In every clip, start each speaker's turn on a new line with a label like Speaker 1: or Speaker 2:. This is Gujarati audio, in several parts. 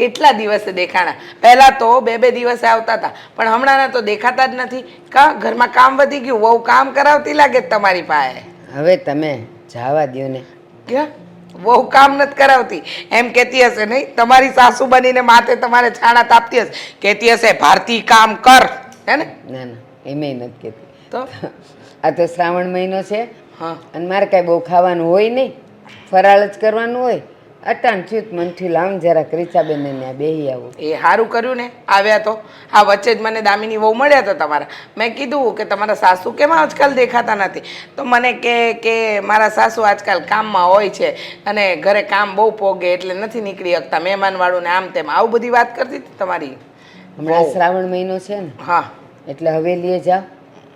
Speaker 1: કેટલા દિવસે દેખાણા? પહેલા તો બે બે દિવસે આવતા હતા પણ હમણાંના તો દેખાતા જ નથી. કા? ઘરમાં કામ વધી ગયું બહુ કામ કરાવતી લાગે તમારી પાસે?
Speaker 2: હવે તમે જવા દો ને.
Speaker 1: ક્યાં? બહુ કામ નથી કરાવતી. એમ કહેતી હશે નહીં તમારી સાસુ બનીને માથે તમારે છાણા તાપતી હશે. કહેતી હશે ભારતી કામ કર. હે ને?
Speaker 2: ના ના એમેય નથી કહેતી.
Speaker 1: તો?
Speaker 2: આ તો શ્રાવણ મહિનો છે.
Speaker 1: હા.
Speaker 2: અને મારે કાંઈ બહુ ખાવાનું હોય નહીં ફરાળ જ કરવાનું હોય. અટાણ થયું મનથી લાવ જરાક રીચાબેનને ત્યાં બેહી આવું.
Speaker 1: એ સારું કર્યું ને? આવ્યા તો. આ વચ્ચે જ મને દામિની બહુ મળ્યા હતા તમારા. મેં કીધું કે તમારા સાસુ કેમ આજકાલ દેખાતા નથી? તો મને કે કે મારા સાસુ આજકાલ કામમાં હોય છે અને ઘરે કામ બહુ પોગે એટલે નથી નીકળી શકતા મહેમાનવાળું ને આમ તેમ. આવું બધી વાત કરતી હતી તમારી
Speaker 2: હમણાં. શ્રાવણ મહિનો છે ને.
Speaker 1: હા.
Speaker 2: એટલે હવેલીએ જાઓ.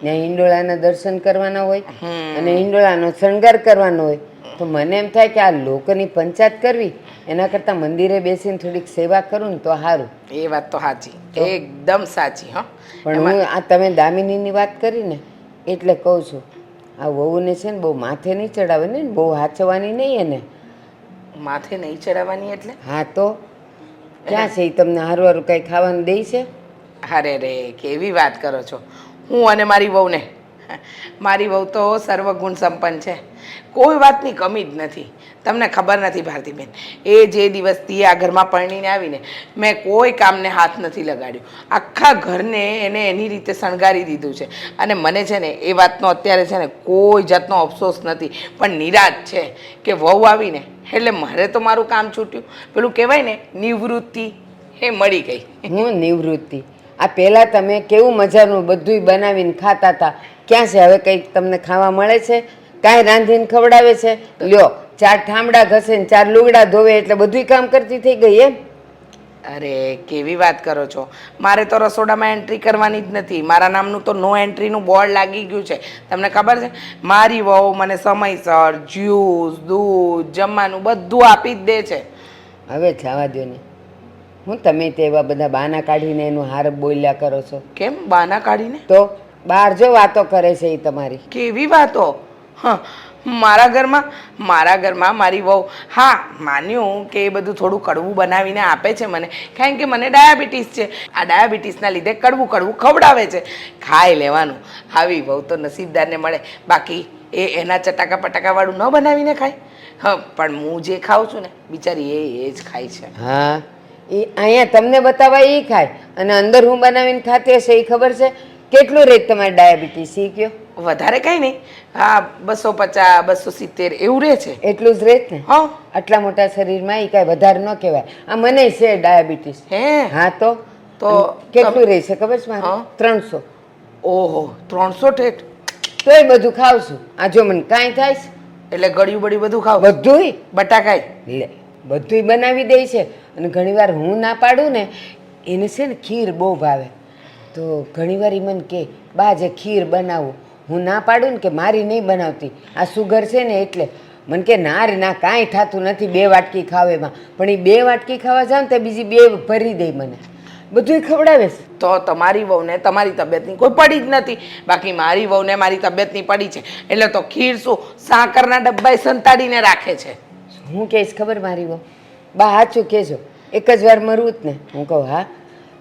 Speaker 2: ત્યાં હિંડોળાના દર્શન કરવાના હોય અને હિંડોળાનો શણગાર કરવાનો હોય. તો મને એમ થાય કે આ લોકોની પંચાયત કરવી એના કરતાં મંદિરે બેસીને થોડીક સેવા કરું ને તો સારું
Speaker 1: એ વાત તો સાચી એકદમ સાચી હા.
Speaker 2: પણ હું આ તમે દામિનીની વાત કરી ને એટલે કહું છું આ વહુને છે ને બહુ માથે નહીં ચડાવે ને બહુ હાચવાની નહીં એને.
Speaker 1: માથે નહીં ચડાવવાની એટલે?
Speaker 2: હા તો? ક્યાં છે એ તમને હારું હારું કંઈ ખાવાનું દે છે?
Speaker 1: અરે રે કેવી વાત કરો છો. હું અને મારી વહુને. મારી વહુ તો સર્વગુણ સંપન્ન છે. કોઈ વાતની કમી જ નથી. તમને ખબર નથી ભારતીબેન. એ જે દિવસથી આ ઘરમાં પરણીને આવીને મેં કોઈ કામને હાથ નથી લગાડ્યો. આખા ઘરને એને એની રીતે શણગારી દીધું છે. અને મને છે ને એ વાતનો અત્યારે છે ને કોઈ જાતનો અફસોસ નથી. પણ નિરાશ છે કે વહુ આવીને, એટલે મારે તો મારું કામ છૂટ્યું. પેલું કહેવાય ને, નિવૃત્તિ. એ મળી ગઈ.
Speaker 2: હું નિવૃત્તિ. આ પહેલાં તમે કેવું મજાનું બધુંય બનાવીને ખાતા હતા. ક્યાં છે? હવે કંઈક તમને ખાવા મળે છે? કાંઈ રાંધીને ખવડાવે છે? લ્યો ચાર ઠામડા ઘસે ને ચાર લુગડા ધોવે એટલે બધુંય કામ કરતી થઈ ગઈ એમ?
Speaker 1: અરે કેવી વાત કરો છો? મારે તો રસોડામાં એન્ટ્રી કરવાની જ નથી. મારા નામનું તો નો એન્ટ્રીનું બોર્ડ લાગી ગયું છે. તમને ખબર છે? મારી વહુ મને સમયસર જ્યુસ દૂધ જમવાનું બધું આપી જ દે છે.
Speaker 2: હવે જવા દો ને. હું તમે તે એવા બધા બાના કાઢીને એનું હાર બોલ્યા કરો છો?
Speaker 1: કેમ? બાના કાઢીને?
Speaker 2: તો બહાર જો વાતો કરે છે એ તમારી.
Speaker 1: કેવી વાતો? મારા ઘરમાં મારા ઘરમાં મારી વહુ. હા, માન્યું કે એ બધું થોડું કડવું બનાવીને આપે છે મને. કારણ કે મને ડાયાબિટીસ છે. આ ડાયાબિટીસના લીધે કડવું કડવું ખવડાવે છે. ખાઈ લેવાનું. આવી વહુ તો નસીબદારને મળે. બાકી એ એના ચટાકા પટાકાવાળું ન બનાવીને ખાય. હા, પણ હું જે ખાઉં છું ને, બિચારી એ એ જ ખાય છે.
Speaker 2: હા, એ અહીંયા તમને બતાવવા એ ખાય. અને અંદર હું બનાવીને ખાતી હશે એ ખબર છે? કેટલું રેટ તમારે ડાયાબિટીસ? એ કયો.
Speaker 1: વધારે કંઈ નહીં. હા બસો પચાસ બસો સિત્તેર એવું રહે છે.
Speaker 2: એટલું જ રેટ ને?
Speaker 1: હા.
Speaker 2: આટલા મોટા શરીરમાં એ કાંઈ વધારે ન કહેવાય. આ મને છે ડાયાબિટીસ.
Speaker 1: હે?
Speaker 2: હા તો?
Speaker 1: તો
Speaker 2: કેટલું રહેશે ખબર છે મારે? ત્રણસો.
Speaker 1: ઓહો ત્રણસો ઠેઠ.
Speaker 2: તો એ બધું ખાવ છું. આ જો મને કાંઈ થાય છે?
Speaker 1: એટલે ગળ્યું બળ્યું બધું ખાવ.
Speaker 2: બધુંય
Speaker 1: બટાકાય.
Speaker 2: લે બધુંય બનાવી દે છે. અને ઘણીવાર હું ના પાડું ને એને છે ને ખીર બહુ ભાવે. તો ઘણીવાર ઈ મને કે બા જે ખીર બનાવું. હું ના પાડું ને કે મારી નહીં બનાવતી. આ સુગર છે ને એટલે મને કે ના રે ના કાંઈ થતું નથી બે વાટકી ખાવ એમાં. પણ એ બે વાટકી ખાવા જાઉં ને તો બીજી બે ભરી દે મને. બધુંય ખવડાવે છે.
Speaker 1: તો તમારી વહુને તમારી તબિયતની કોઈ પડી જ નથી. બાકી મારી વહુને મારી તબિયતની પડી છે. એટલે તો ખીર શું સાકરના ડબ્બાએ સંતાડીને રાખે છે?
Speaker 2: હું કહીશ ખબર મારી વહુ? બા સાચું કહેજો. એક જ વાર મરવું જ ને. હું કહું હા.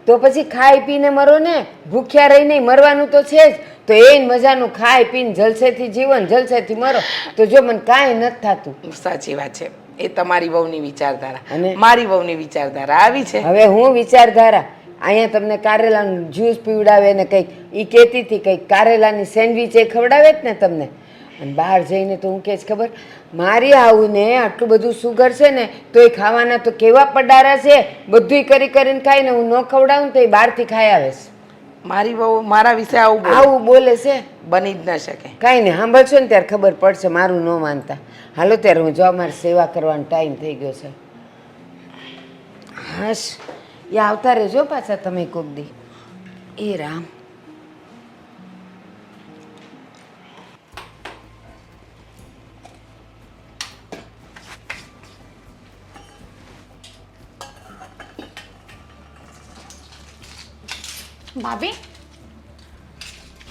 Speaker 2: તો પછી ખાઈ પીને મરો ને ભૂખ્યા રહી નહીં મરવાનું તો છે જ. તો એ મજાનું ખાઈ પીને જલસેથી જીવન જલસેથી મરો. તો જો મને કાંઈ નથી થતું.
Speaker 1: સાચી વાત છે. એ તમારી વહુની વિચારધારા.
Speaker 2: અને-
Speaker 1: મારી વહુની વિચારધારા આવી છે.
Speaker 2: હવે હું વિચારધારા? અહીંયા તમને કારેલાનું જ્યુસ પીવડાવે ને કંઈક એ કહેતી હતી કંઈક કારેલાની સેન્ડવિચ એ ખવડાવે જ ને તમને. અને બહાર જઈને તો હું કહે છે ખબર મારી આવુને આટલું બધું સુગર છે ને તો એ ખાવાના તો કેવા પડારા છે? બધુંય કરી કરીને ખાઈને હું ન ખવડાવું ને તો એ બહારથી ખાઈ આવે છે.
Speaker 1: મારી બહુ મારા વિશે આવું.
Speaker 2: આવું બોલે છે?
Speaker 1: બની જ ન શકે.
Speaker 2: કાંઈ નહીં સાંભળશો ને ત્યારે ખબર પડશે મારું ન માનતા. હાલો ત્યારે હું જો મારી સેવા કરવાનો ટાઈમ થઈ ગયો છે. હાશ એ આવતા રહેજો પાછા તમે કોક દી. એ રામ.
Speaker 3: ભાભી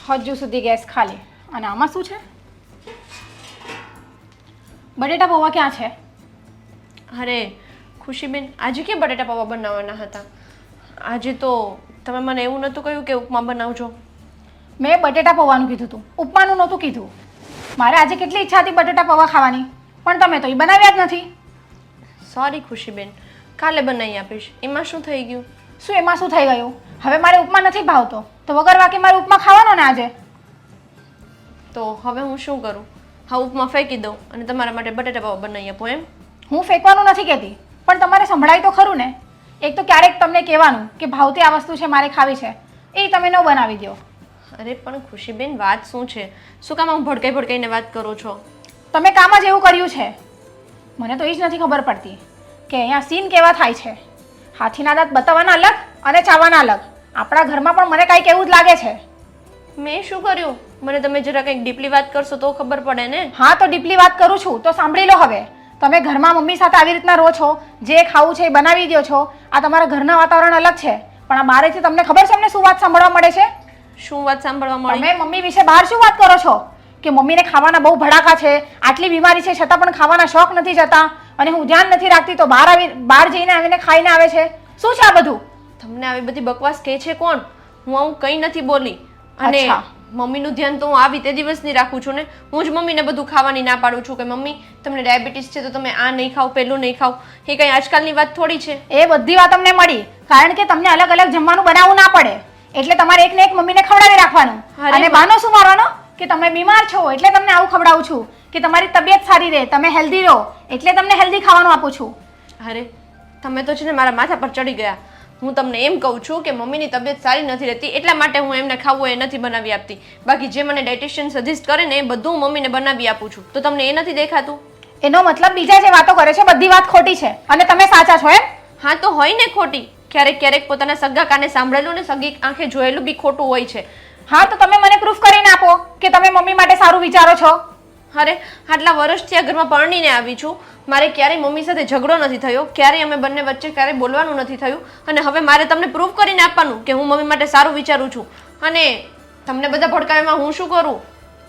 Speaker 3: હજુ સુધી ગેસ ખાલી. અને આમાં શું છે? બટેટા પૌવા ક્યાં છે?
Speaker 4: અરે ખુશીબેન આજે કે બટેટા પૌવા બનાવવાના હતા? આજે તો તમે મને એવું નહોતું કહ્યું કે ઉપમા બનાવજો.
Speaker 3: મેં બટેટા પૌવાનું કીધું હતું ઉપમાનું નહોતું કીધું. મારે આજે કેટલી ઈચ્છા હતી બટેટા પૌવા ખાવાની. પણ તમે તો એ બનાવ્યા જ નથી.
Speaker 4: સોરી ખુશીબેન. કાલે બનાવી આપીશ. એમાં શું થઈ ગયું?
Speaker 3: શું એમાં શું થઈ ગયું? હવે મારે ઉપમા નથી ભાવતો. તો વગર વાકે મારે ઉપમા ખાવાનો ને આજે.
Speaker 4: તો હવે હું શું કરું? હા ઉપમા ફેંકી દઉં અને તમારા માટે બટેટા પૌવા બનાવી આપો એમ?
Speaker 3: હું ફેંકવાનું નથી કહેતી પણ તમારે સંભળાય તો ખરું ને. એક તો ક્યારેક તમને કહેવાનું કે ભાવતી આ વસ્તુ છે મારે ખાવી છે. એ તમે ન બનાવી દો.
Speaker 4: અરે પણ ખુશીબેન વાત શું છે? શું કામ હું ભડકાઈ ભડકાઈને વાત કરો છો?
Speaker 3: તમે કામ જ એવું કર્યું છે. મને તો એ જ નથી ખબર પડતી કે અહીંયા સીન કેવા થાય છે. હાથીના દાંત બતાવવાના અલગ અને ચાવવાના અલગ. આપણા ઘરમાં પણ મને કાંઈક એવું જ લાગે છે.
Speaker 4: મેં શું કર્યું? મને તમે જરા કંઈક ડીપલી વાત કરશો તો ખબર પડે ને?
Speaker 3: હા તો ડીપલી વાત કરું છું. તો સાંભળી લો હવે. તમે ઘરમાં મમ્મી સાથે આવી રીતના રહો છો જે ખાવું છે એ બનાવી દો છો. આ તમારા ઘરના વાતાવરણ અલગ છે. પણ આ બારેથી તમને ખબર છે અમને શું વાત સાંભળવા મળે છે?
Speaker 4: શું વાત સાંભળવા મળે?
Speaker 3: તમે મમ્મી વિશે બહાર શું વાત કરો છો? કે મમ્મીને ખાવાના બહુ ભડાકા છે આટલી બીમારી છે છતાં પણ ખાવાના શોખ નથી જતા અને હું ધ્યાન નથી રાખતી તો બહાર આવી બહાર જઈને આવીને ખાઈને આવે છે. શું છે આ બધું?
Speaker 4: તમને આવી બધી બકવાસ કહે છે કોણ? હું આવું કંઈ નથી બોલી. અને
Speaker 3: અચ્છા.
Speaker 4: મમ્મીનું ધ્યાન તો હું આવી તે દિવસની રાખું છું ને. હું જ મમ્મીને બધું ખાવાની ના પાડું છું કે મમ્મી તમને ડાયાબિટીસ છે તો તમે આ નહીં ખાવ પેલું નહીં ખાવ એ કંઈ આજકાલની વાત થોડી છે.
Speaker 3: એ બધી વાત તમને મળી. કારણ કે તમને અલગ અલગ જમવાનું બનાવવું ના પડે. એટલે તમારે એક ને એક મમ્મીને ખવડાવી રાખવાનું.
Speaker 4: અરે
Speaker 3: અને. બાનો શું મારવાનો? કે તમે બીમાર છો એટલે તમને આવું ખવડાવું છું. કે તમારી તબિયત સારી રહે તમે હેલ્ધી રહો એટલે તમને હેલ્ધી ખાવાનું આપું છું.
Speaker 4: અરે તમે તો છે ને મારા માથા પર ચડી ગયા. હું તમને એમ કહું છું કે મમ્મીની તબિયત સારી નથી રહેતી એટલા માટે હું એમને ખાવું એ નથી બનાવી આપતી. બાકી જે મને ડાયટિશિયન સજેસ્ટ કરે ને એ બધું હું મમ્મીને બનાવી આપું છું. તો તમને એ નથી દેખાતું?
Speaker 3: એનો મતલબ બીજા જે વાતો કરે છે બધી વાત ખોટી છે. અને તમે સાચા છો એમ?
Speaker 4: હા તો હોય ને ખોટી. ક્યારેક ક્યારેક પોતાના સગા કાને સાંભળેલું ને સગી આંખે જોયેલું બી ખોટું હોય છે.
Speaker 3: હા તો તમે મને પ્રૂફ કરીને આપો કે તમે મમ્મી માટે સારું વિચારો છો.
Speaker 4: અરે આટલા વર્ષથી આ ઘરમાં પરણીને આવી છું. મારે ક્યારેય મમ્મી સાથે ઝઘડો નથી થયો ક્યારેય અમે બંને વચ્ચે ક્યારેય બોલવાનું નથી થયું. અને હવે મારે તમને પ્રૂફ કરીને આપવાનું કે હું મમ્મી માટે સારું વિચારું છું. અને તમને બધા ભડકાવ્યામાં હું શું કરું?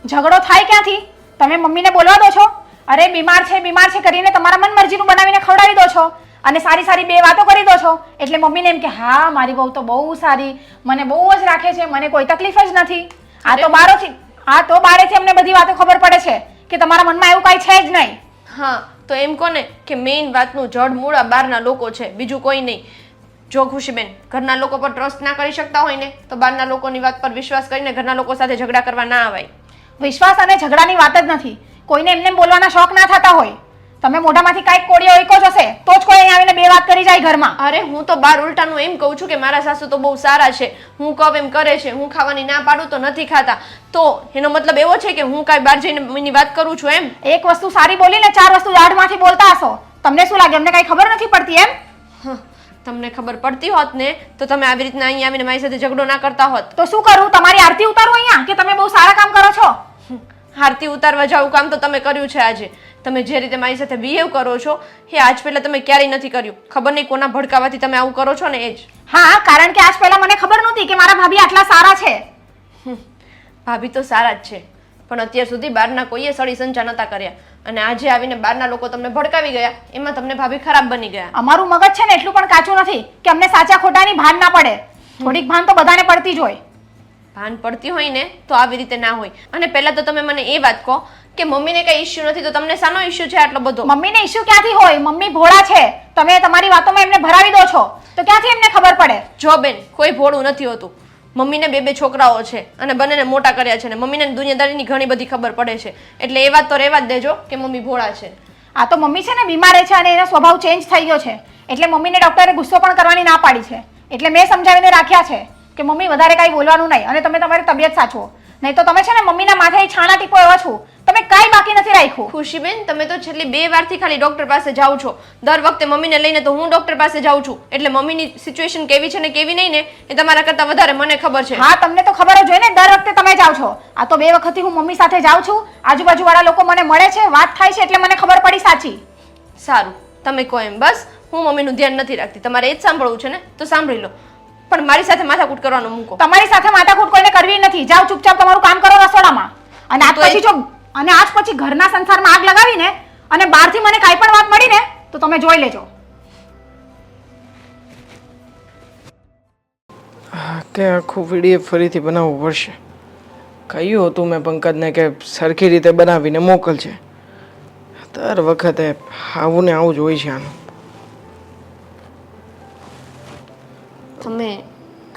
Speaker 3: ઝઘડો થાય ક્યાંથી? તમે મમ્મીને બોલવા દો છો? અરે બીમાર છે બીમાર છે કરીને તમારા મન મરજીનું બનાવીને ખવડાવી દો છો. અને સારી સારી બે વાતો કરી દો છો. એટલે મમ્મીને એમ કે હા મારી બહુ તો બહુ સારી. મને બહુ જ રાખે છે. મને કોઈ તકલીફ જ નથી. આ તો બારોથી આ તો બારેથી અમને બધી વાતો ખબર પડે છે. કે તમારા મનમાં એવું કાંઈ છે જ નહીં.
Speaker 4: હા તો એમ કોને કે મેઇન વાતનું જડ મૂળ આ બહારના લોકો છે બીજું કોઈ નહીં. જો ખુશીબેન ઘરના લોકો પર ટ્રસ્ટ ના કરી શકતા હોય ને તો બહારના લોકોની વાત પર વિશ્વાસ કરીને ઘરના લોકો સાથે ઝઘડા કરવા ના આવાય.
Speaker 3: વિશ્વાસ અને ઝઘડાની વાત જ નથી. કોઈને એમને બોલવાના શોખ ના થતા હોય. તમે મોઢામાંથી કાંઈક કોળીઓ જ હશે તો જ કોઈ અહીં આવીને બે વાત કરી જાય ઘરમાં.
Speaker 4: અરે હું તો બાર ઉલટાનું એમ કહું છું કે મારા સાસુ તો બહુ સારા છે. હું કહું એમ કરે છે હું ખાવાની ના પાડું તો નથી ખાતા. તો એનો મતલબ એવો છે કે હું કાંઈ બહાર જઈને વાત કરું છું એમ?
Speaker 3: એક વસ્તુ સારી બોલીને ચાર વસ્તુ દાઢમાંથી બોલતા હશો. તમને શું લાગે? અમને કાંઈ ખબર નથી પડતી એમ?
Speaker 4: તમને ખબર પડતી હોત ને તો તમે આવી રીતના અહીંયા આવીને મારી સાથે ઝઘડો ના કરતા હોત.
Speaker 3: તો શું કરું? તમારી આરતી ઉતારું અહીંયા કે તમે બહુ સારા કામ કરો છો?
Speaker 4: આરતી ઉતારવા જાવું કામ તો તમે કર્યું છે આજે. તમે જે રીતે મારી સાથે બિહેવ કરો છો એ આજ પહેલા તમે ક્યારેય નથી કર્યું. ખબર નહીં કોના ભડકાવાથી તમે આવું કરો છો ને એ જ.
Speaker 3: હા કારણ કે આજ પહેલા મને ખબર નહોતી કે મારા ભાભી આટલા સારા છે.
Speaker 4: ભાભી તો સારા જ છે. પણ અત્યાર સુધી બહારના કોઈએ સળી સંચા નતા કર્યા. અને આજે આવીને બહારના લોકો તમને ભડકાવી ગયા એમાં તમને ભાભી ખરાબ બની ગયા.
Speaker 3: અમારું મગજ છે ને એટલું પણ કાચું નથી કે અમને સાચા ખોટાની ભાન ના પડે. થોડીક ભાન તો બધાને પડતી જ હોય.
Speaker 4: ભાન પડતી હોય ને તો આવી રીતે ના હોય. અને પહેલા તો તમે મને એ વાત કહો કે મમ્મીને કઈ ઇશ્યુ નથી તો તમને શાનો ઇશ્યુ છે આટલો બધો?
Speaker 3: મમ્મીને ઇશ્યુ ક્યાંથી હોય? મમ્મી ભોળા છે. તમે તમારી વાતોમાં એમને ભરાવી દો છો. તો ક્યાંથી એમને ખબર પડે?
Speaker 4: જો બેન કોઈ ભોળું નથી હોતું. મમ્મીને બે બે છોકરાઓ છે અને બંનેને મોટા કર્યા છે અને મમ્મીને દુનિયાદારીની ઘણી બધી ખબર પડે છે. એટલે એ વાત તો રહેવા જ દેજો કે મમ્મી ભોળા છે.
Speaker 3: આ તો મમ્મી છે ને બીમાર છે અને એનો સ્વભાવ ચેન્જ થઈ ગયો છે. એટલે મમ્મીને ડોક્ટરે ગુસ્સો પણ કરવાની ના પાડી છે. એટલે મેં સમજાવીને રાખ્યા છે કે મમ્મી વધારે કાંઈ બોલવાનું નહીં અને તમે તમારી તબિયત સાચવો. નહીં તો તમે છે ને મમ્મીના માથે છાણા ટીપો એવા છો. તમે કાંઈ બાકી નથી રાખ્યું.
Speaker 4: ખુશીબેન તમે તો છેલ્લી બે વારથી ખાલી ડોક્ટર પાસે જાઓ છો. દર વખતે મમ્મીને લઈને તો હું ડોક્ટર પાસે જાઉં છું. એટલે મમ્મીની સિચ્યુએશન કેવી છે ને કેવી નહીં ને એ તમારા કરતાં વધારે મને ખબર છે.
Speaker 3: હા તમને તો ખબર જ હોય ને દર વખતે તમે જાઓ છો. આ તો બે વખતથી હું મમ્મી સાથે જાઉં છું. આજુબાજુ વાળા લોકો મને મળે છે વાત થાય છે એટલે મને ખબર પડી સાચી.
Speaker 4: સારું તમે કહો એમ. બસ હું મમ્મીનું ધ્યાન નથી રાખતી. તમારે એ જ સાંભળવું છે ને? તો સાંભળી લો. પણ મારી સાથે માથાકૂટ કરવાનો મૂકો.
Speaker 3: તમારી સાથે માથાકૂટ કોઈને કરવી નથી. જાઓ ચૂપચાપ તમારું કામ કરો રસોડામાં. અને આજ પછી જો અને આજ પછી ઘરના સંસારમાં આગ લગાવીને અને બહારથી મને કાંઈ પણ વાત મળી ને તો તમે જોઈ લેજો.
Speaker 5: કે આખું વીડીએ ફરીથી બનાવવું પડશે. કહ્યું હતું મેં પંકજને કે સરખી રીતે બનાવીને મોકલશે દર વખતે આવું ને આવું જ હોય છે આનું.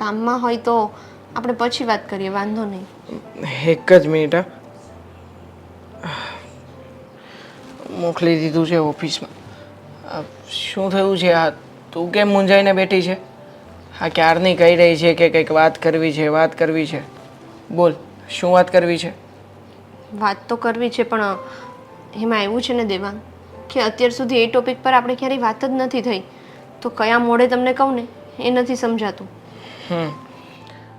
Speaker 4: કામમાં હોય તો આપણે પછી વાત કરીએ વાંધો નહીં.
Speaker 5: એક જ મિનિટ મોકલી દીધું છે ઓફિસમાં. શું થયું છે? આ તું કેમ મૂંઝાઈને બેઠી છે? આ ક્યારની કહી રહી છે કે કંઈક વાત કરવી છે વાત કરવી છે? બોલ શું વાત કરવી છે?
Speaker 4: વાત તો કરવી છે પણ એમાં એવું છે ને દેવાંગ કે અત્યાર સુધી એ ટોપિક પર આપણે ક્યારેય વાત જ નથી થઈ. તો કયા મોડે તમને કહું ને? એ નથી સમજાતું.
Speaker 5: હમ.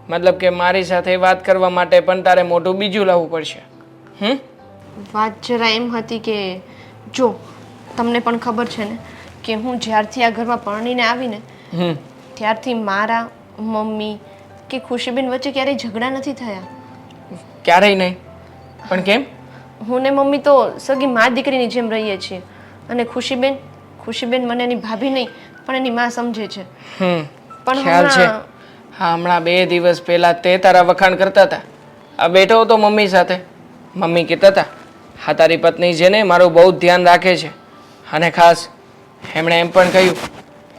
Speaker 5: મતલબ કે મારી સાથે વાત કરવા માટે પણ તારે મોટું બીજું લાવવું પડશે. હમ?
Speaker 4: વાત જરા એમ હતી કે જો તમને પણ ખબર છે ને કે હું જ્યારથી આ ઘરમાં પરણીને આવીને
Speaker 5: હમ.
Speaker 4: ત્યારથી મારા મમ્મી કે ખુશીબેન વચ્ચે ક્યારેય ઝઘડા નથી થયા.
Speaker 5: ક્યારેય નહીં? પણ કેમ?
Speaker 4: હું ને મમ્મી તો સગી મા દીકરીની જેમ રહીએ છીએ. અને ખુશીબેન ખુશીબેન મને એની ભાભી નહીં પણ એની માં સમજે છે. પણ
Speaker 5: ખ્યાલ છે. હા હમણાં બે દિવસ પહેલા તે તારા વખાણ કરતા હતા. આ બેઠો હતો મમ્મી સાથે. મમ્મી કહેતા હતા, હા, તારી પત્ની છે ને, મારું બહુ જ ધ્યાન રાખે છે. અને ખાસ એમણે એમ પણ કહ્યું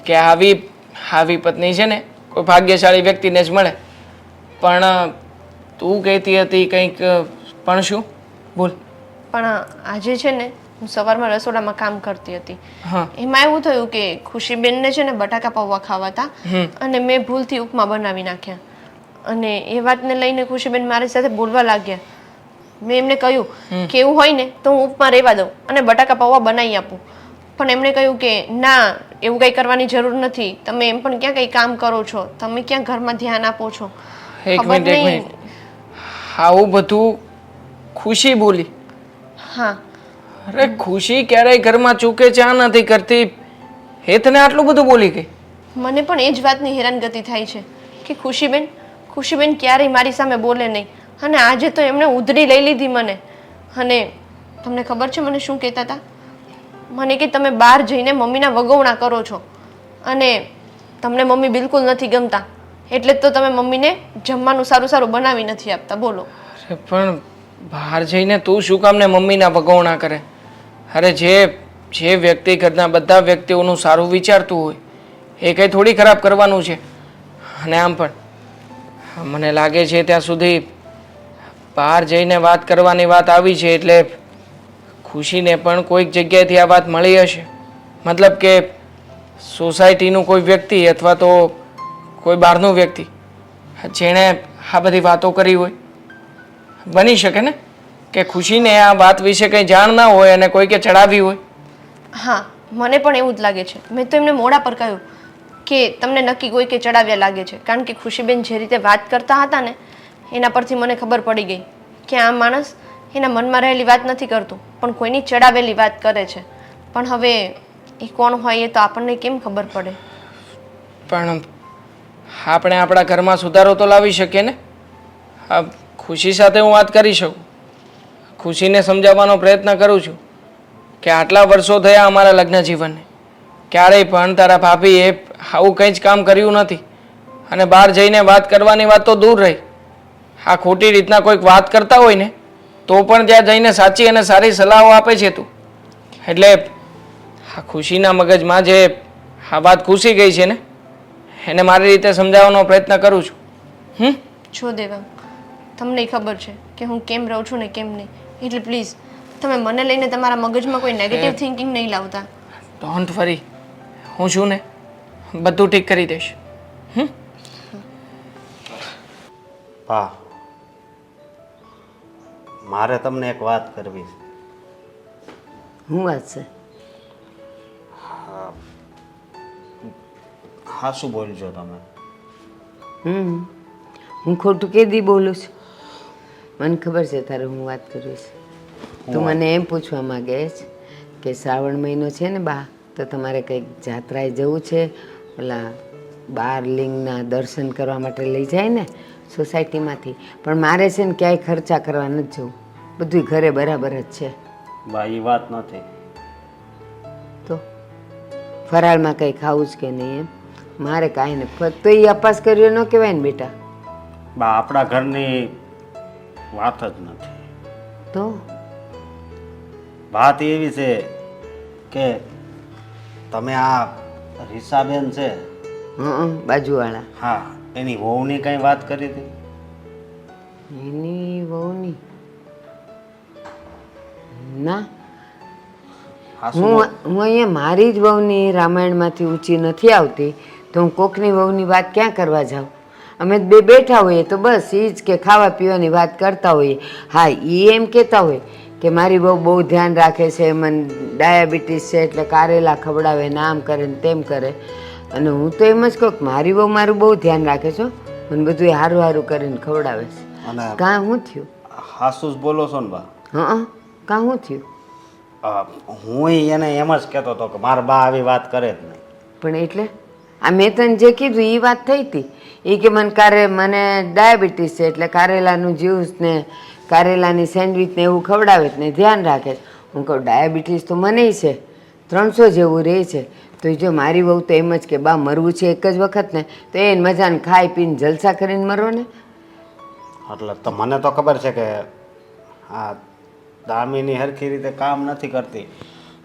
Speaker 5: કે આવી આવી પત્ની છે ને, કોઈ ભાગ્યશાળી વ્યક્તિને જ મળે. પણ તું કહેતી હતી કંઈક પણ શું? બોલ.
Speaker 4: પણ આજે છે ને હું સવારમાં રસોડામાં કામ કરતી હતી. એમાં એવું થયું કે ખુશીબેનને છે ને બટાકા પૌવા ખાવા હતા અને મેં ભૂલથી ઉપમા બનાવી નાખ્યા. અને એ વાતને લઈને ખુશીબેન મારી સાથે બોલવા લાગ્યા. મેં એમને કહ્યું કે એવું હોય ને તો હું ઉપમા રહેવા દઉં અને બટાકા પૌવા બનાવી આપું. પણ એમણે કહ્યું કે ના એવું કંઈ કરવાની જરૂર નથી. તમે એમ પણ ક્યાં કંઈ કામ કરો છો? તમે ક્યાં ઘરમાં ધ્યાન આપો છો?
Speaker 5: એક
Speaker 4: ખબર
Speaker 5: મિનિટ એક મિનિટ. આવું બધું ખુશી બોલી.
Speaker 4: હા.
Speaker 5: અરે ખુશી ક્યારેય ઘરમાં ચૂકે ચા નથી કરતી. હે તને આટલું બધું બોલી ગઈ?
Speaker 4: મને પણ એ જ વાતની હેરાનગતિ થાય છે કે ખુશીબેન ખુશીબેન ક્યારેય મારી સામે બોલે નહીં. અને આજે તો એમણે ઉધરી લઈ લીધી મને. અને તમને ખબર છે મને શું કહેતા હતા? મને કે તમે બહાર જઈને મમ્મીના વગવણા કરો છો. અને તમને મમ્મી બિલકુલ નથી ગમતા. એટલે જ તો તમે મમ્મીને જમવાનું સારું સારું બનાવી નથી આપતા. બોલો.
Speaker 5: પણ બહાર જઈને તું શું કામ ને મમ્મીના વગવણા કરે? અરે જે જે વ્યક્તિ ઘરના બધા વ્યક્તિઓનું સારું વિચારતું હોય, એ કંઈ થોડી ખરાબ કરવાનું છે. અને આમ પણ, મને લાગે છે ત્યાં સુધી બહાર જઈને વાત કરવાની વાત આવી છે એટલે ખુશીને પણ કોઈક જગ્યાએથી આ વાત મળી હશે. મતલબ કે સોસાયટીનું કોઈ વ્યક્તિ અથવા તો કોઈ બહારનું વ્યક્તિ, જેણે આ બધી વાતો કરી હોય, બની શકે ને? કે ખુશીને આ વાત વિશે કંઈ જાણ ના હોય અને કોઈકે ચડાવી હોય?
Speaker 4: હા મને પણ એવું જ લાગે છે. મેં તો એમને મોડા પર કહ્યું કે તમને નક્કી કોઈ કે ચડાવ્યા લાગે છે. કારણ કે ખુશીબેન જે રીતે વાત કરતા હતા ને એના પરથી મને ખબર પડી ગઈ કે આ માણસ એના મનમાં રહેલી વાત નથી કરતો પણ કોઈની ચડાવેલી વાત કરે છે. પણ હવે એ કોણ હોય એ તો આપણને કેમ ખબર પડે?
Speaker 5: પણ આપણે આપણા ઘરમાં સુધારો તો લાવી શકીએ ને? હા ખુશી સાથે હું વાત કરી શકું? ખુશીને સમજાવવાનો પ્રયત્ન કરું છું કે આટલા વર્ષો થયા અમારા લગ્ન જીવનને. ક્યારેય પણ તારા ભાભીએ આવું કંઈ જ કામ કર્યું નથી. અને બહાર જઈને વાત કરવાની વાત તો દૂર રહી. આ ખોટી રીતના કોઈક વાત કરતા હોય ને, તો પણ ત્યાં જઈને સાચી અને સારી સલાહો આપે છે તું. એટલે આ ખુશીના મગજમાં જે આ વાત ઘૂસી ગઈ છે ને, એને મારી રીતે સમજાવવાનો પ્રયત્ન કરું છું. હમ?
Speaker 4: છો દેવા. તમને ખબર છે કે હું કેમ રહું છું ને કેમ નહીં. એટલે પ્લીઝ તમે મને લઈને તમારા મગજમાં કોઈ નેગેટિવ થિંકિંગ નહીં લાવતા.
Speaker 5: ડોન્ટ વરી હું છું ને બધું ઠીક કરી દઈશ.
Speaker 6: પા મારે તમને એક વાત કરવી છે.
Speaker 2: હું વાત છે?
Speaker 6: હા શું બોલજો તમે?
Speaker 2: હમ હું ખોટું કેદી બોલું છું. મને ખબર છે તારે હું વાત કરીશ. તું મને એમ પૂછવા માંગે છે કે શ્રાવણ મહિનો છે ને બા તો તમારે કંઈક જાત્રાએ જવું છે ઓલા બાર લિંગના દર્શન કરવા માટે લઈ જાય ને સોસાયટીમાંથી. પણ મારે છે ને ક્યાંય ખર્ચા કરવા નથી જવું. બધું ઘરે બરાબર જ છે.
Speaker 6: બા એ વાત નથી.
Speaker 2: તો ફરાળમાં કંઈ ખાવું જ કે નહીં એમ? મારે કાંઈ ને તો એ અપાસ કર્યો ન કહેવાય ને બેટા?
Speaker 6: બા આપણા ઘરની વાત જ નથી.
Speaker 2: તો?
Speaker 6: વાત એવી છે કે તમે આ રીસાબેન છે
Speaker 2: બાજુવાળા.
Speaker 6: હા એની વહુની કંઈ વાત કરી હતી?
Speaker 2: એની વહુની? ના.
Speaker 6: હું
Speaker 2: હું અહીંયા મારી જ વહુની રામાયણમાંથી ઊંચી નથી આવતી તો હું કોકની વહુની વાત ક્યાં કરવા જાઉં? અમે બે બેઠા હોઈએ તો બસ એ જ કે ખાવા પીવાની વાત કરતા હોઈએ. હા એ એમ કહેતા હોય કે મારી બહુ બહુ ધ્યાન રાખે છે મને ડાયાબિટીસ છે એટલે કારેલા ખવડાવે ને આમ કરે ને તેમ કરે. અને હું તો એમ જ કહું કે મારી બહુ મારું બહુ ધ્યાન રાખે છો મને બધું હારું હારું કરીને ખવડાવે છે.
Speaker 6: અને
Speaker 2: કાં શું થયું?
Speaker 6: હાસુસ બોલો છો ને બા.
Speaker 2: હં કાં શું થયું?
Speaker 6: હું એને એમ જ કહેતો હતો કે મારા બા આવી વાત કરે જ નહીં.
Speaker 2: પણ એટલે? આ મેં તને જે કીધું એ વાત થઈ હતી એ કે મને કારે મને ડાયાબિટીસ છે એટલે કારેલાનું જ્યુસ ને કારેલાની સેન્ડવિચ ને એવું ખવડાવે ને ધ્યાન રાખે. હું કહું ડાયાબિટીસ તો મને છે. ત્રણસો જેવું રહે છે. તો જો મારી વહુ તો એમ જ કે બા મરવું છે એક જ વખત ને તો એને મજાને ખાઈ પીને જલસા કરીને મરો ને.
Speaker 6: એટલે તો મને તો ખબર છે કે આ દામીની હરખી રીતે કામ નથી કરતી.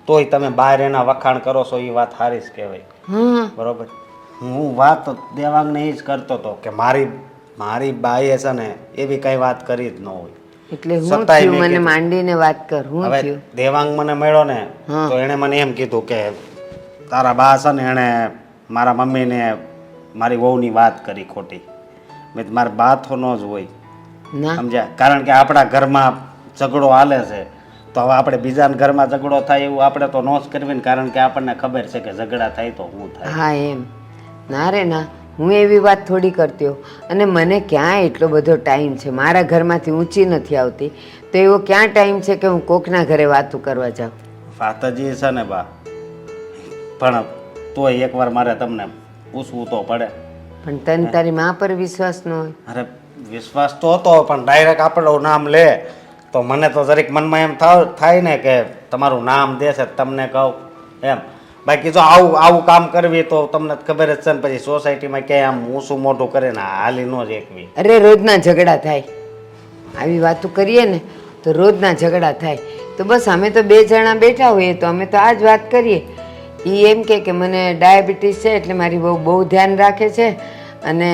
Speaker 6: તોય તમે બહાર એના વખાણ કરો છો એ વાત સારી જ કહેવાય.
Speaker 2: હા.
Speaker 6: બરોબર? હું વાત દેવાંગને એ જ કરતો હતો કે મારી મારી બાઈએ છે ને એવી કઈ વાત કરી જ ન હોય.
Speaker 2: એટલે હું થયું
Speaker 6: મેં
Speaker 2: મને
Speaker 6: કીધું.
Speaker 2: માંડીને વાત કર હું
Speaker 6: હવે
Speaker 2: થયું?
Speaker 6: દેવાંગ મને મળ્યો ને
Speaker 2: હા.
Speaker 6: તો એણે મને એમ કીધું કે તારા બા છે ને એણે મારા મમ્મીને મારી વહુની વાત કરી ખોટી. મેં કીધું, મારા બા તો ન જ હોય.
Speaker 2: ના.
Speaker 6: સમજ્યા? કારણ કે આપણા ઘરમાં ઝઘડો હાલે છે. તો હવે આપણે બીજાના ઘરમાં ઝઘડો થાય એવું આપણે તો નો જ કરવી ને કારણ કે આપણને ખબર છે કે ઝઘડા થાય તો હું થાય.
Speaker 2: હા એમ. ના રે ના હું એવી વાત થોડી કરતી અને મને ક્યાં એટલો બધો ટાઈમ છે? મારા ઘરમાંથી ઊંચી નથી આવતી. તો એવો ક્યાં ટાઈમ છે કે હું કોકના ઘરે વાતું કરવા જાઉં?
Speaker 6: વાતજી છે ને બા. પણ તોય એકવાર મારે તમને પૂછવું તો પડે.
Speaker 2: પણ તને તારી મા પર વિશ્વાસ ન હોય?
Speaker 6: અરે વિશ્વાસ તો હતો પણ ડાયરેક્ટ આપણું નામ લે. તો મને તો જરીક મનમાં એમ થાય ને કે તમારું નામ દેશે તમને કહું. એમ. બાકી જો આવું આવું કામ કરવી તો તમને ખબર જ છે ને પછી સોસાયટીમાં ક્યાંય આમ ઊંચું મોઢું કરીને હાલી ન જ
Speaker 2: અરે રોજના ઝઘડા થાય. આવી વાતો કરીએ ને તો રોજના ઝઘડા થાય. તો બસ અમે તો બે જણા બેઠા હોઈએ તો અમે તો આ જ વાત કરીએ. એ એમ કે કે મને ડાયાબિટીસ છે એટલે મારી બહુ બહુ ધ્યાન રાખે છે અને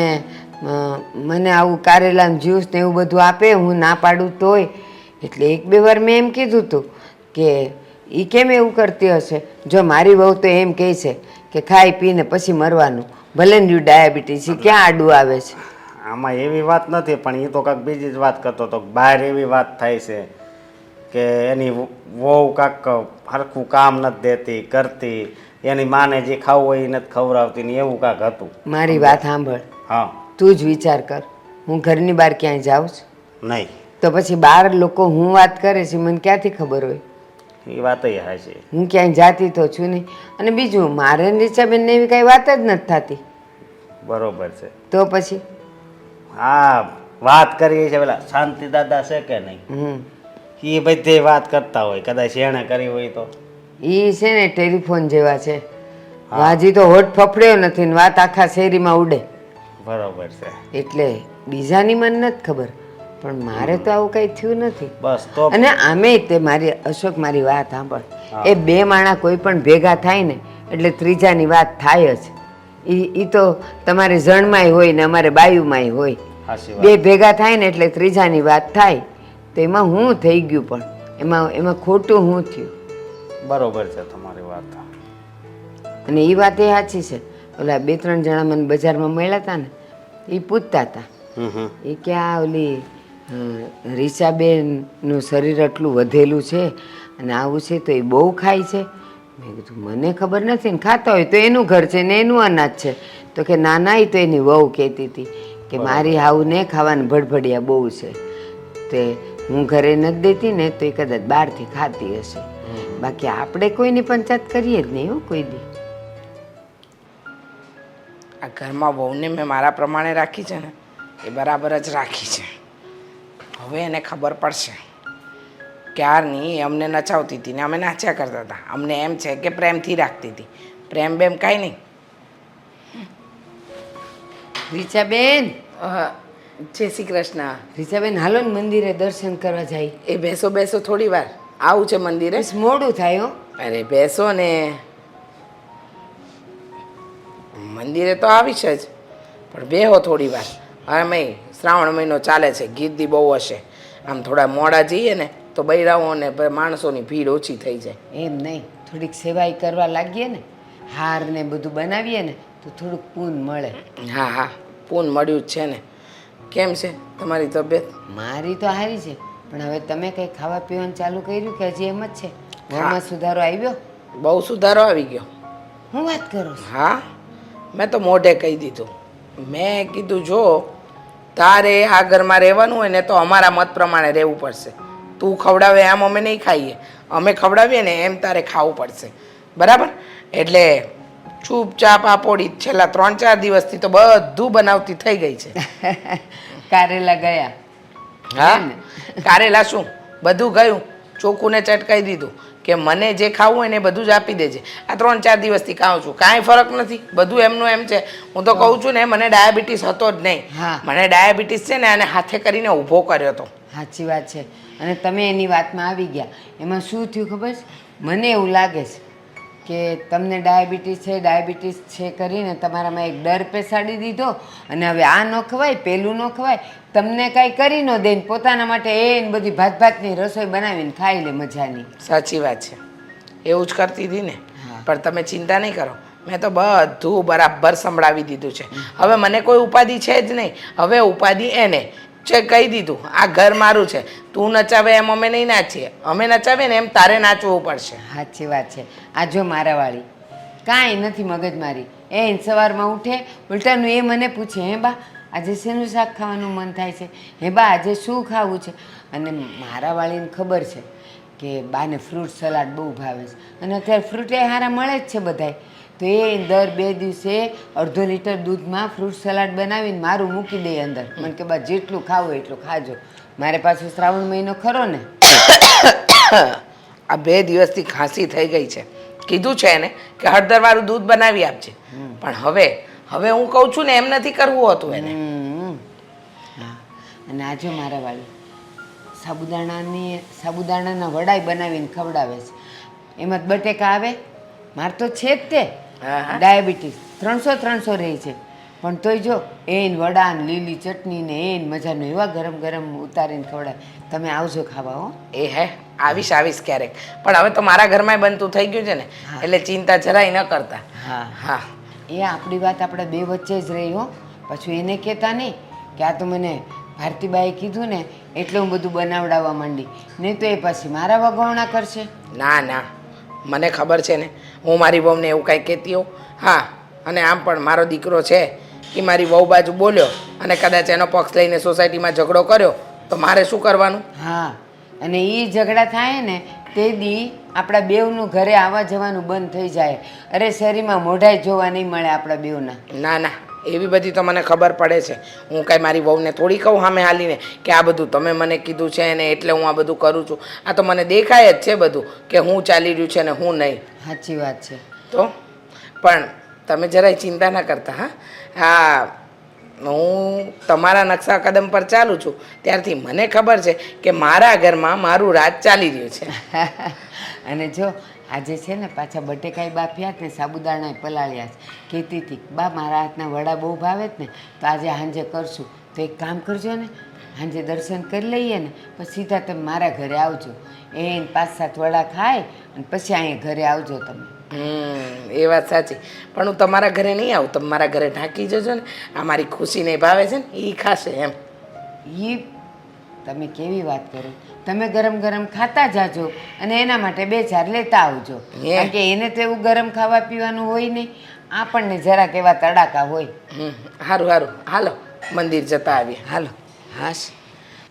Speaker 2: મને આવું કારેલાનું જ્યુસ ને એવું બધું આપે, હું ના પાડું તોય. એટલે એક બે વાર મેં એમ કીધું હતું કે એ કેમ એવું કરતી હશે? જો મારી વહુ તો એમ કહે છે કે ખાઈ પીને પછી મરવાનું. ભલે ન્યુ ડાયાબિટીસ ક્યાં આડું આવે છે?
Speaker 6: આમાં એવી વાત નથી પણ એ તો કાંઈક બીજી જ વાત કરતો હતો. બહાર એવી વાત થાય છે કે એની વહુ કાંક હરખું કામ નથી દેતી કરતી. એની માને જે ખાવું હોય એ નથી ખવડાવતી ને એવું કાંક હતું.
Speaker 2: મારી વાત સાંભળ.
Speaker 6: હા.
Speaker 2: તું જ વિચાર કર. હું ઘરની બહાર ક્યાંય જાઉં છું?
Speaker 6: નહીં.
Speaker 2: તો પછી બાર લોકો હું વાત કરે છે મને ક્યાંથી ખબર હોય?
Speaker 6: એ વાત હા છે
Speaker 2: હું ક્યાંય જાતી તો છું નહીં. અને બીજું મારે ને રીચાબેનને એવી કાંઈ વાત જ નથી થતી.
Speaker 6: બરોબર છે.
Speaker 2: તો પછી?
Speaker 6: હા વાત કરીએ છે પેલા શાંતિ દાદા છે કે નહીં? એ બધે વાત કરતા હોય કદાચ એણે કરી હોય તો.
Speaker 2: એ છે ને ટેલિફોન જેવા છે. વાજી તો હોઠ ફફડ્યો નથી ને વાત આખા શેરીમાં ઉડે.
Speaker 6: બરોબર છે.
Speaker 2: એટલે બીજાની મને નથી ખબર. પણ મારે તો આવું કંઈ થયું નથી.
Speaker 6: બસ તો
Speaker 2: અને આમે તે મારી અશોક મારી વાત સાંભળ. એ બે માણા કોઈ પણ ભેગા થાય ને એટલે ત્રીજાની વાત થાય જ. ઈ ઈ તો તમારે જણમાંય હોય ને અમારે બાયુમાંય હોય. બે ભેગા થાય ને એટલે ત્રીજાની વાત થાય. તો એમાં હું થઈ ગયું પણ. એમાં એમાં ખોટું હું થયું?
Speaker 6: બરોબર છે તમારી વાત.
Speaker 2: અને એ વાત એ સાચી છે. ઓલા બે ત્રણ જણા મને બજારમાં મળ્યા હતા ને એ પૂછતા હતા એ કે આ ઓલી અ, રીચાબેનનું શરીર આટલું વધેલું છે અને આવું છે તો એ બહુ ખાય છે. મેં કીધું મને ખબર નથી ને ખાતા હોય તો એનું ઘર છે ને એનું અનાજ છે. તો કે નાના ના તો એની વહુ કહેતી હતી કે મારી આવું ને ખાવાનું ભડભડિયા બહુ છે. તે હું ઘરે નથી દેતી ને તો એ કદાચ બહારથી ખાતી હશે. બાકી આપણે કોઈની પંચાયત કરીએ જ નહીં હો કોઈ દી
Speaker 1: આ ઘરમાં વહુને મેં મારા પ્રમાણે રાખી છે ને એ બરાબર જ રાખી છે. હવે એને ખબર પડશે. ક્યારની એ અમને નચાવતી હતી ને અમે નાચ્યા કરતા હતા. અમને એમ છે કે પ્રેમથી રાખતી હતી. પ્રેમ બેમ કાંઈ નહીં.
Speaker 2: રીચાબેન.
Speaker 1: અહ, જય શ્રી કૃષ્ણ.
Speaker 2: રીચાબેન હાલો ને મંદિરે દર્શન કરવા જાય.
Speaker 1: એ બેસો બેસો થોડી વાર. આવું છે મંદિરે?
Speaker 2: મોડું થાય હો.
Speaker 1: અરે બેસો ને. મંદિરે તો આવીશ જ. પણ બેહો થોડી વાર. અમે શ્રાવણ મહિનો ચાલે છે ગીર્દી બહુ હશે. આમ થોડા મોડા જઈએ ને તો બૈરાઓ ને માણસોની ભીડ ઓછી થઈ જાય.
Speaker 2: એમ નહીં થોડીક સેવાઈ કરવા લાગીએ ને હાર ને બધું બનાવીએ ને તો થોડુંક પૂન મળે.
Speaker 1: હા હા પૂન મળ્યું જ છે ને. કેમ છે તમારી તબિયત?
Speaker 2: મારી તો હારી છે પણ હવે તમે કંઈ ખાવા પીવાનું ચાલુ કર્યું કે હજી એમ જ છે? ઘરમાં સુધારો આવ્યો?
Speaker 1: બહુ સુધારો આવી ગયો.
Speaker 2: હું વાત કરું
Speaker 1: હા મેં તો મોઢે કહી દીધું. મેં કીધું જો તારે આ ઘરમાં રહેવાનું હોય ને તો અમારા મત પ્રમાણે રહેવું પડશે. તું ખવડાવે એમ અમે નહીં ખાઈએ. અમે ખવડાવીએ ને એમ તારે ખાવું પડશે. બરાબર? એટલે ચૂપચાપ આપોડી પોડી છેલ્લા ત્રણ ચાર દિવસથી તો બધું બનાવતી થઈ ગઈ છે.
Speaker 2: કારેલા ગયા.
Speaker 1: હા? કારેલા શું? બધું ગયું. ચોખ્ખું ને ચટકાઈ દીધું. કે મને જે ખાવું હોય ને બધું જ આપી દેજે. આ ત્રણ ચાર દિવસથી ખાઉં છું. કાંઈ ફરક નથી. બધું એમનું એમ છે. હું તો કહું છું ને મને ડાયાબિટીસ હતો જ નહીં.
Speaker 2: હા.
Speaker 1: મને ડાયાબિટીસ છે ને આને હાથે કરીને ઊભો કર્યો હતો.
Speaker 2: સાચી વાત છે. અને તમે એની વાતમાં આવી ગયા. એમાં શું થયું ખબર? છે મને એવું લાગે છે કે તમને ડાયાબિટીસ છે ડાયાબિટીસ છે કરીને તમારામાં એક ડર પેસાડી દીધો અને હવે આ ન ખવાય પેલું ન ખવાય તમને કાંઈ કરી ન દે પોતાના માટે એ બધી ભાત ભાતની રસોઈ બનાવીને ખાઈ લે મજાની.
Speaker 1: સાચી વાત છે. એવું જ કરતી હતી ને. પણ તમે ચિંતા નહીં કરો. મેં તો બધું બરાબર સંભળાવી દીધું છે. હવે મને કોઈ ઉપાધિ છે જ નહીં. હવે ઉપાધિ એને. છે, કહી દીધું, આ ઘર મારું છે. તું નચાવે એમ અમે નહીં નાચીએ. અમે નચાવીએ ને એમ તારે નાચવું પડશે.
Speaker 2: સાચી વાત છે. આ જો મારાવાળી. કાંઈ નથી મગજ મારી. એ સવારમાં ઉઠે, ઉલટાનું એ મને પૂછે, હે બા, આજે શેનું શાક ખાવાનું મન થાય છે? હે બા, આજે શું ખાવું છે? અને મારા વાળીને ખબર છે કે બાને ફ્રૂટ સલાડ બહુ ભાવે છે. અને અત્યારે ફ્રૂટ એ હારા મળે જ છે બધાય. તો એ દર બે દિવસે અડધો લીટર દૂધમાં ફ્રૂટ સલાડ બનાવીને મારું મૂકી દે અંદર. મને કે બસ જેટલું ખાવું એટલું ખાજો. મારે પાછું શ્રાવણ મહિનો ખરો ને
Speaker 1: આ બે દિવસથી ખાંસી થઈ ગઈ છે. કીધું છે એને કે હળદરવાળું દૂધ બનાવી આપજે. પણ હવે હવે હું કહું છું ને એમ નથી કરવું હતું એને.
Speaker 2: અને આજે મારા વાળી સાબુદાણાની સાબુદાણાના વડાઈ બનાવીને ખવડાવે છે. એમાં બટેકા આવે? માર તો છે જ તે. ડાયાબિટીસ. ત્રણસો ત્રણસો રહે છે. પણ તોય જો એન વડા ને લીલી ચટણી ને એન મજાનું એવા ગરમ ગરમ ઉતારીને ખવડાવે તમે આવજો ખાવા હો.
Speaker 1: એ હે આવીશ આવીશ ક્યારેક. પણ હવે તો મારા ઘરમાં બનતું થઈ ગયું છે ને એટલે ચિંતા જરાય ન કરતા.
Speaker 2: હા.
Speaker 1: હા.
Speaker 2: એ આપણી વાત આપણે બે વચ્ચે જ રહી હો. પાછું એને કહેતા નહીં કે આ તો મને ભારતીબાએ કીધું ને એટલે હું બધું બનાવડાવવા માંડી. નહીં તો એ પછી મારા વગવણા કરશે.
Speaker 1: ના ના. મને ખબર છે ને હું મારી વહુને એવું કાંઈ કહેતી હોઉં. હા અને આમ પણ મારો દીકરો છે એ મારી વહુ બાજુ બોલ્યો અને કદાચ એનો પક્ષ લઈને સોસાયટીમાં ઝઘડો કર્યો તો મારે શું કરવાનું?
Speaker 2: હા અને એ ઝઘડા થાય ને તે દી આપણા બેવનું ઘરે આવવા જવાનું બંધ થઈ જાય. અરે શેરીમાં મોઢાઈ જોવા નહીં મળે આપણા બેવના
Speaker 1: ના ના એવી બધી તો મને ખબર પડે છે. હું કાંઈ મારી વહુને થોડી કહું સામે હાલીને કે આ બધું તમે મને કીધું છે ને એટલે હું આ બધું કરું છું. આ તો મને દેખાય જ છે બધું કે હું ચાલી રહ્યું છે ને હું નહીં.
Speaker 2: સાચી વાત છે.
Speaker 1: તો? પણ તમે જરાય ચિંતા ના કરતા હા? હા હું તમારા નકશા કદમ પર ચાલું છું. ત્યારથી મને ખબર છે કે મારા ઘરમાં મારું રાજ ચાલી રહ્યું છે.
Speaker 2: અને જો આજે છે ને પાછા બટેકાઈ બાફ્યા જ ને સાબુદાણા પલાળ્યા છે. કહેતી હતી બા મારા હાથના વડા બહુ ભાવે જ ને તો આજે સાંજે કરશું. તો એક કામ કરજો ને સાંજે દર્શન કરી લઈએ ને પછી સીધા તમે મારા ઘરે આવજો. એ પાંચ સાત વડા ખાય અને પછી અહીંયા ઘરે આવજો તમે.
Speaker 1: હમ એ વાત સાચી. પણ હું તમારા ઘરે નહીં આવું. તમે મારા ઘરે ઢાંકી જજો ને. આ મારી ખુશીને ભાવે છે ને એ ખાશે એમ.
Speaker 2: એ તમે કેવી વાત કરો? તમે ગરમ ગરમ ખાતા જાજો અને એના માટે બે ચાર લેતા આવજો. કારણ કે એને તો એવું ગરમ ખાવા પીવાનું હોય નહીં. આપણને જરાક એવા તડાકા હોય.
Speaker 1: સારું સારું હાલો મંદિર જતા આવીએ.
Speaker 2: હાલો. હાશ.